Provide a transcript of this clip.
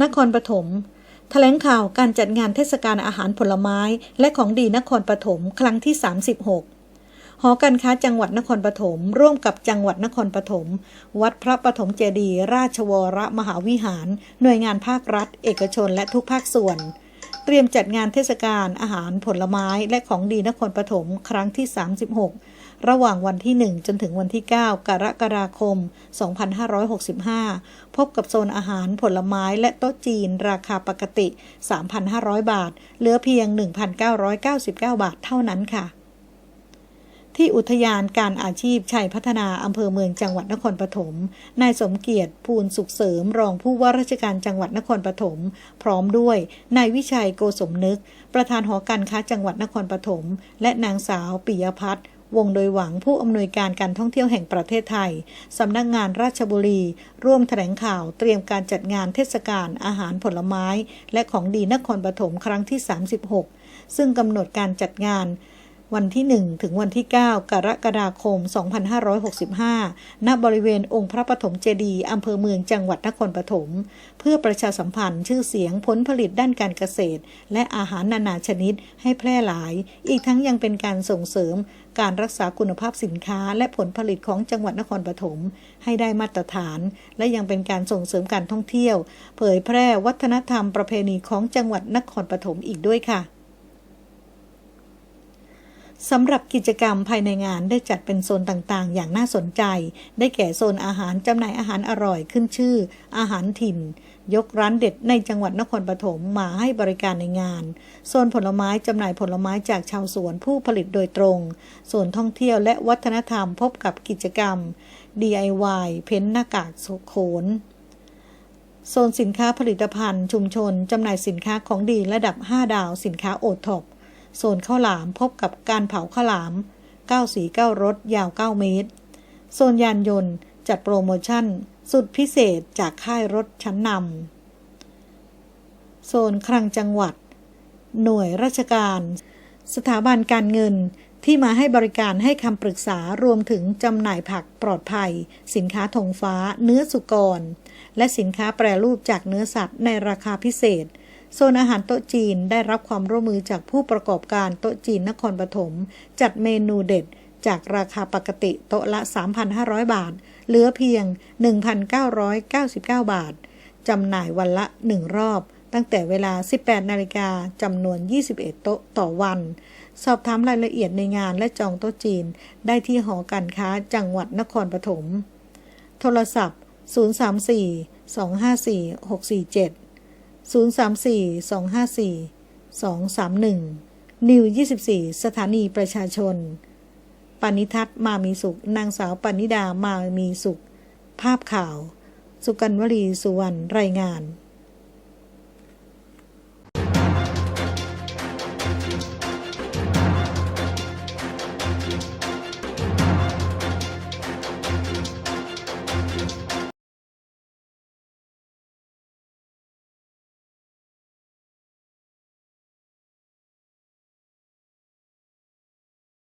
นครปฐมแถลงข่าวการจัดงานเทศกาลอาหารผลไม้ และของดีนครปฐมครั้งที่ 36 หอการค้าจังหวัดนครปฐมร่วมกับจังหวัดนครปฐมวัดพระปฐมเจดีย์ราชวรมหาวิหาร หน่วยงานภาครัฐ เอกชนและทุกภาคส่วน เตรียมจัดงานเทศกาลอาหารผลไม้และของดีนครปฐมครั้งที่ 36 ระหว่างวันที่ 1 จนถึงวันที่ 9 กรกฎาคม 2565 พบกับโซนอาหารผลไม้และโต๊ะจีนราคาปกติ 3,500 บาท เหลือเพียง 1,999 บาทเท่านั้นค่ะ ที่อุทยานการอาชีพชัยพัฒนาอำเภอเมืองจังหวัดนครปฐม นายสมเกียรติภูลสุขเสริม รองผู้ว่าราชการจังหวัดนครปฐม พร้อมด้วย นายวิชัยโกสมนึก ประธานหอการค้าจังหวัดนครปฐม และนางสาวปิยพัฒน์ วงโดยหวังผู้อำนวยการการท่องเที่ยวแห่งประเทศไทยสำนักงานราชบุรี ร่วมแถลงข่าวเตรียมการจัดงานเทศกาลอาหารผลไม้ และของดีนครปฐมครั้งที่ 36 ซึ่งกำหนดการจัดงาน วันที่ 1 ถึงวันที่ 9 กรกฎาคม 2565 ณ บริเวณองค์พระปฐมเจดีย์อำเภอเมืองจังหวัดนครปฐม เพื่อประชาสัมพันธ์ชื่อเสียงผลผลิตด้านการเกษตร และอาหารนานาชนิดให้แพร่หลาย อีกทั้งยังเป็นการส่งเสริมการรักษาคุณภาพสินค้าและผลผลิตของจังหวัดนครปฐมให้ได้มาตรฐาน และยังเป็นการส่งเสริมการท่องเที่ยว เผยแพร่วัฒนธรรมประเพณีของจังหวัดนครปฐมอีกด้วยค่ะ สำหรับกิจกรรมภายในงานได้จัดเป็นโซนต่างๆ อย่างน่าสนใจ ได้แก่โซนอาหารจำหน่ายอาหารอร่อยขึ้นชื่อ อาหารถิ่น ยกร้านเด็ดในจังหวัดนครปฐมมาให้บริการในงาน โซนผลไม้จำหน่ายผลไม้จากชาวสวนผู้ผลิตโดยตรง โซนท่องเที่ยวและวัฒนธรรมพบกับกิจกรรม DIY เพ้นหน้ากากโขนโซนสินค้าผลิตภัณฑ์ชุมชนจำหน่ายสินค้าของดีระดับ 5 ดาวสินค้าโอท็อป โซนข้าวหลามพบกับการเผาข้าวหลาม 9 สี9รสยาว 9 เมตร โซนยานยนต์จัดโปรโมชั่น สุดพิเศษจากค่ายรถชั้นนำ โซนคลังจังหวัด หน่วยราชการ สถาบันการเงินที่มาให้บริการให้คำปรึกษารวมถึงจำหน่ายผักปลอดภัย สินค้าธงฟ้า เนื้อสุกร และสินค้าแปรรูปจากเนื้อสัตว์ในราคาพิเศษ โซนอาหารโต๊ะจีนได้รับความร่วมมือจากผู้ประกอบการโต๊ะจีนนครปฐมจัดเมนูเด็ดจากราคาปกติโต๊ะละ 3,500 บาท เหลือเพียง 1,999 บาท จำหน่ายวันละ 1 รอบ ตั้งแต่เวลา 18 นาฬิกาจำนวน 21 โต๊ะต่อวัน สอบถามรายละเอียดในงานและจองโต๊ะจีน ได้ที่หอการค้าจังหวัดนครปฐม โทรศัพท์ 034 254 647 034 254 231 นิว 24 สถานีประชาชน ปณิทัศน์มามีสุข นางสาวปณิดามามีสุข ภาพข่าว สุกันวลีสุวรรณรายงาน